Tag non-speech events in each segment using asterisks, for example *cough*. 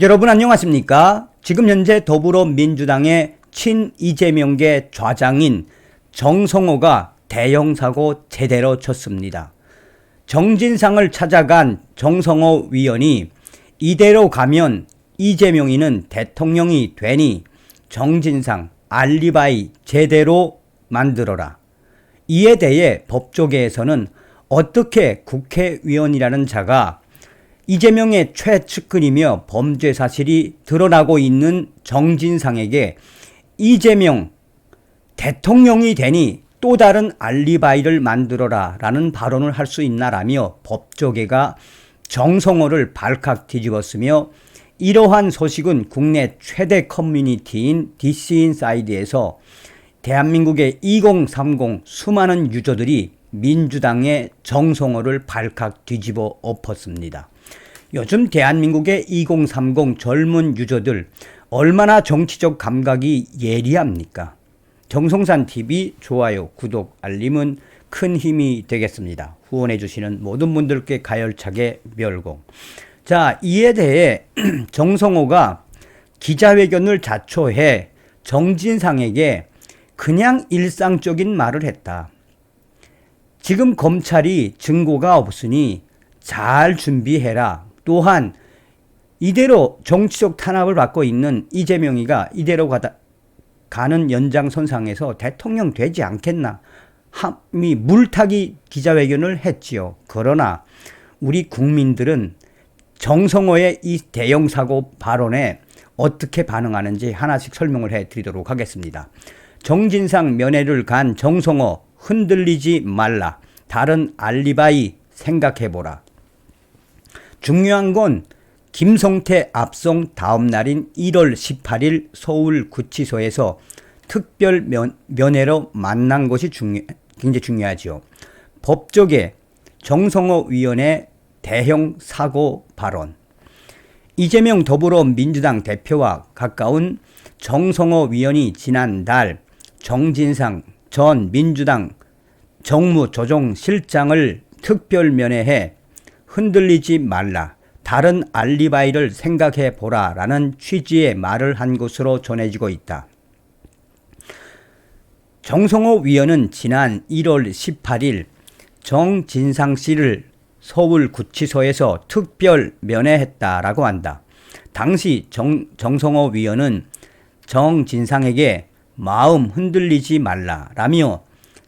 여러분 안녕하십니까? 지금 현재 더불어민주당의 친 이재명계 좌장인 정성호가 대형 사고 제대로 쳤습니다. 정진상을 찾아간 정성호 위원이 이대로 가면 이재명이는 대통령이 되니 정진상 알리바이 제대로 만들어라. 이에 대해 법조계에서는 어떻게 국회의원이라는 자가 이재명의 최측근이며 범죄 사실이 드러나고 있는 정진상에게 이재명 대통령이 되니 또 다른 알리바이를 만들어라 라는 발언을 할 수 있나라며 법조계가 정성호를 발칵 뒤집었으며 이러한 소식은 국내 최대 커뮤니티인 디스인사이드에서 대한민국의 2030 수많은 유저들이 민주당의 정성호를 발칵 뒤집어 엎었습니다. 요즘 대한민국의 2030 젊은 유저들 얼마나 정치적 감각이 예리합니까? 정성산 TV 좋아요, 구독, 알림은 큰 힘이 되겠습니다. 후원해 주시는 모든 분들께 가열차게 멸공. 자, 이에 대해 *clears throat* 정성호가 기자회견을 자초해 정진상에게 그냥 일상적인 말을 했다. 지금 검찰이 증거가 없으니 잘 준비해라. 또한 이대로 정치적 탄압을 받고 있는 이재명이가 이대로 가다, 가는 연장선상에서 대통령 되지 않겠나 함이 물타기 기자회견을 했지요. 그러나 우리 국민들은 정성호의 이 대형 사고 발언에 어떻게 반응하는지 하나씩 설명을 해 드리도록 하겠습니다. 정진상 면회를 간 정성호 흔들리지 말라. 다른 알리바이 생각해 보라. 중요한 건 김성태 압송 다음 날인 1월 18일 서울 구치소에서 특별 면, 면회로 만난 것이 중요, 굉장히 중요하죠. 법조계 정성호 위원의 대형 사고 발언. 이재명 더불어민주당 대표와 가까운 정성호 위원이 지난달 정진상 전 민주당 정무조정실장을 특별 면회해 흔들리지 말라. 다른 알리바이를 생각해 보라. 라는 취지의 말을 한 것으로 전해지고 있다. 정성호 위원은 지난 1월 18일 정진상 씨를 서울구치소에서 특별 면회했다라고 한다. 당시 정, 정성호 위원은 정진상에게 마음 흔들리지 말라라며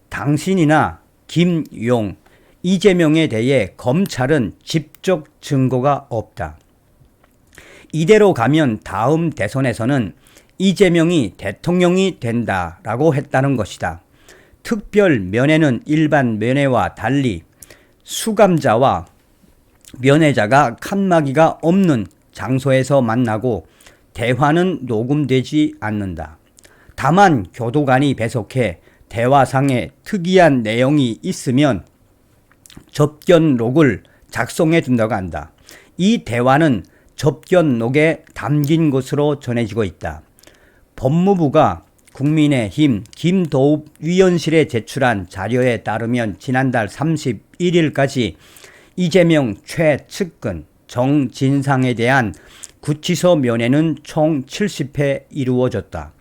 당신이나 김용, 이재명에 대해 검찰은 직접 증거가 없다. 이대로 가면 다음 대선에서는 이재명이 대통령이 된다라고 했다는 것이다. 특별 면회는 일반 면회와 달리 수감자와 면회자가 칸막이가 없는 장소에서 만나고 대화는 녹음되지 않는다. 다만 교도관이 배속해 대화상에 특이한 내용이 있으면 접견록을 작성해 준다고 한다. 이 대화는 접견록에 담긴 것으로 전해지고 있다. 법무부가 국민의힘 김도읍 위원실에 제출한 자료에 따르면 지난달 31일까지 이재명 최측근 정진상에 대한 구치소 면회는 총 70회 이루어졌다.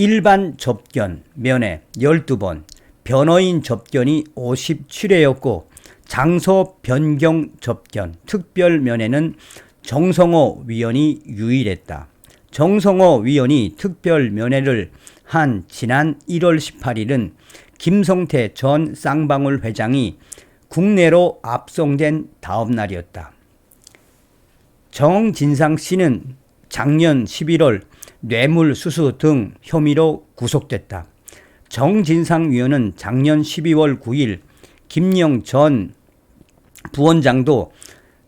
일반 접견, 면회 12번, 변호인 접견이 57회였고 장소 변경 접견, 특별 면회는 정성호 위원이 유일했다. 정성호 위원이 특별 면회를 한 지난 1월 18일은 김성태 전 쌍방울 회장이 국내로 압송된 다음 날이었다. 정진상 씨는 작년 11월 뇌물 수수 등 혐의로 구속됐다. 정진상 위원은 작년 12월 9일 김영 전 부원장도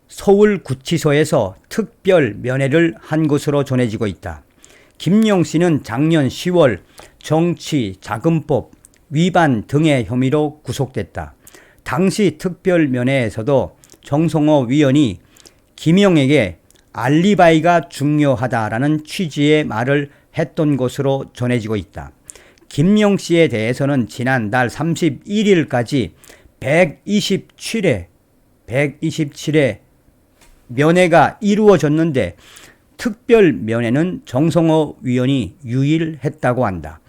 서울구치소에서 특별 면회를 한 것으로 전해지고 있다. 김영 씨는 작년 10월 정치 자금법 위반 등의 혐의로 구속됐다. 당시 특별 면회에서도 정성호 위원이 김영에게 알리바이가 중요하다라는 취지의 말을 했던 것으로 전해지고 있다. 김영 씨에 대해서는 지난달 31일까지 127회, 127회 면회가 이루어졌는데 특별 면회는 정성호 위원이 유일했다고 한다.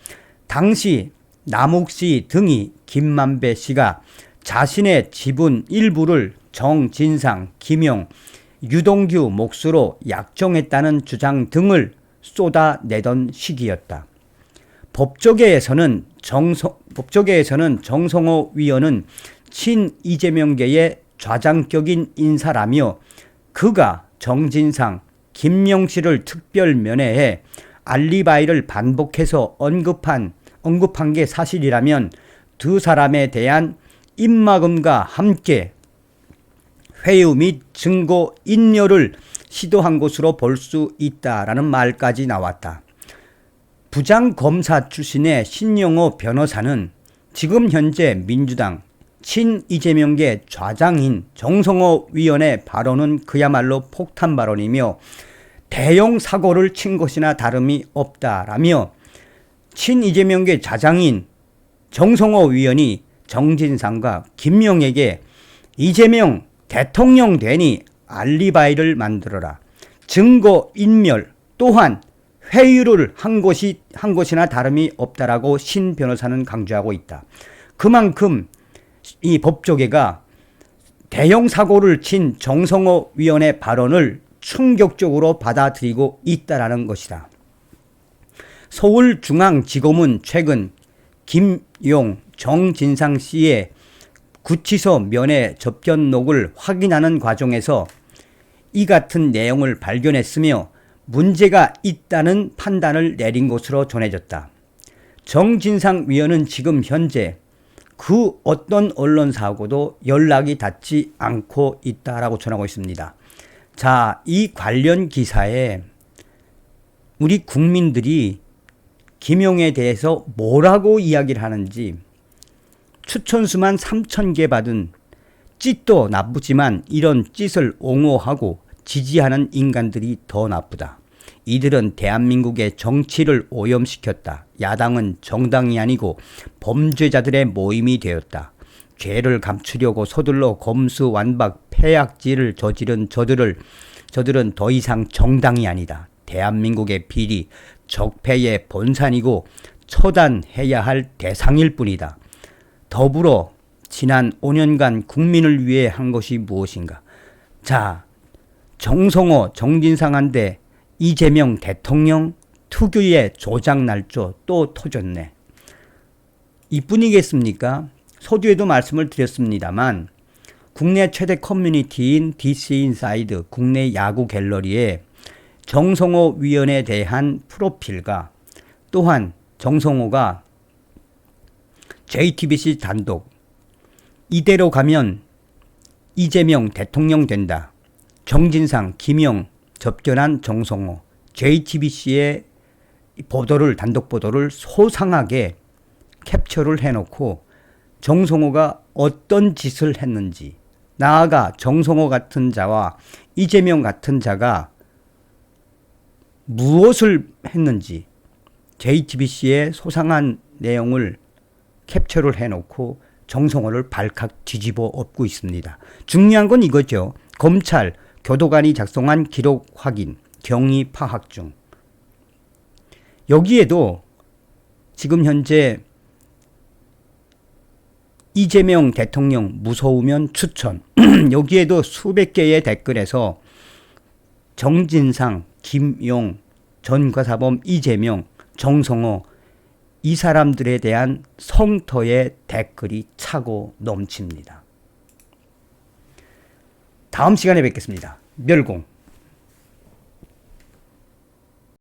당시 남욱 씨 등이 김만배 씨가 자신의 지분 일부를 정진상, 김용, 유동규 몫으로 약정했다는 주장 등을 쏟아내던 시기였다. 법조계에서는 정성, 법조계에서는 정성호 위원은 친 이재명계의 좌장격인 인사라며 그가 정진상, 씨를 특별 면회해 알리바이를 반복해서 언급한 언급한 게 사실이라면 두 사람에 대한 입막음과 함께 회유 및 증거 인멸을 시도한 것으로 볼 수 있다라는 말까지 나왔다. 부장 검사 출신의 신영호 변호사는 지금 현재 민주당 친 이재명계 좌장인 정성호 위원의 발언은 그야말로 폭탄 발언이며 대형 사고를 친 것이나 다름이 없다라며 친 이재명계 좌장인 정성호 위원이 정진상과 김명에게 이재명 대통령 되니 알리바이를 만들어라. 증거 인멸 또한 회유를 한 것이 한 것이나 다름이 없다라고 신 변호사는 강조하고 있다. 그만큼 이 법조계가 대형 사고를 친 정성호 위원의 발언을 충격적으로 받아들이고 있다라는 것이다. 서울중앙지검은 최근 김용, 정진상 씨의 구치소 면회 접견록을 확인하는 과정에서 이 같은 내용을 발견했으며 문제가 있다는 판단을 내린 것으로 전해졌다. 정진상 위원은 지금 현재 그 어떤 언론사하고도 연락이 닿지 않고 있다라고 전하고 있습니다. 자, 이 관련 기사에 우리 국민들이 김용에 대해서 뭐라고 이야기를 하는지 추천수만 3천 개 받은 찢도 나쁘지만 이런 찢을 옹호하고 지지하는 인간들이 더 나쁘다. 이들은 대한민국의 정치를 오염시켰다. 야당은 정당이 아니고 범죄자들의 모임이 되었다. 죄를 감추려고 서둘러 검수 완박 폐악질을 저지른 저들을 저들은 더 이상 정당이 아니다. 대한민국의 비리 적폐의 본산이고 처단해야 할 대상일 뿐이다. 더불어 지난 5년간 국민을 위해 한 것이 무엇인가? 자, 정성호, 정진상한테 이재명 대통령 특유의 조작 날조 또 터졌네. 이뿐이겠습니까? 서두에도 말씀을 드렸습니다만 국내 최대 커뮤니티인 DC 인사이드 국내 야구 갤러리에 정성호 위원에 대한 프로필과 또한 정성호가 JTBC 단독 이대로 가면 이재명 대통령 된다. 정진상, 김영 접견한 정성호 JTBC의 보도를 단독 보도를 소상하게 캡처를 해놓고 정성호가 어떤 짓을 했는지 나아가 정성호 같은 자와 이재명 같은 자가 무엇을 했는지 JTBC의 소상한 내용을 캡처를 해놓고 정성호를 발칵 뒤집어 엎고 있습니다. 중요한 건 이거죠. 검찰, 교도관이 작성한 기록 확인, 경위 파악 중. 여기에도 지금 현재 이재명 대통령 무서우면 추천. *clears throat* 여기에도 수백 개의 댓글에서 정진상, 김용, 전과사범 이재명, 정성호 이 사람들에 대한 성토의 댓글이 차고 넘칩니다. 다음 시간에 뵙겠습니다. 멸공.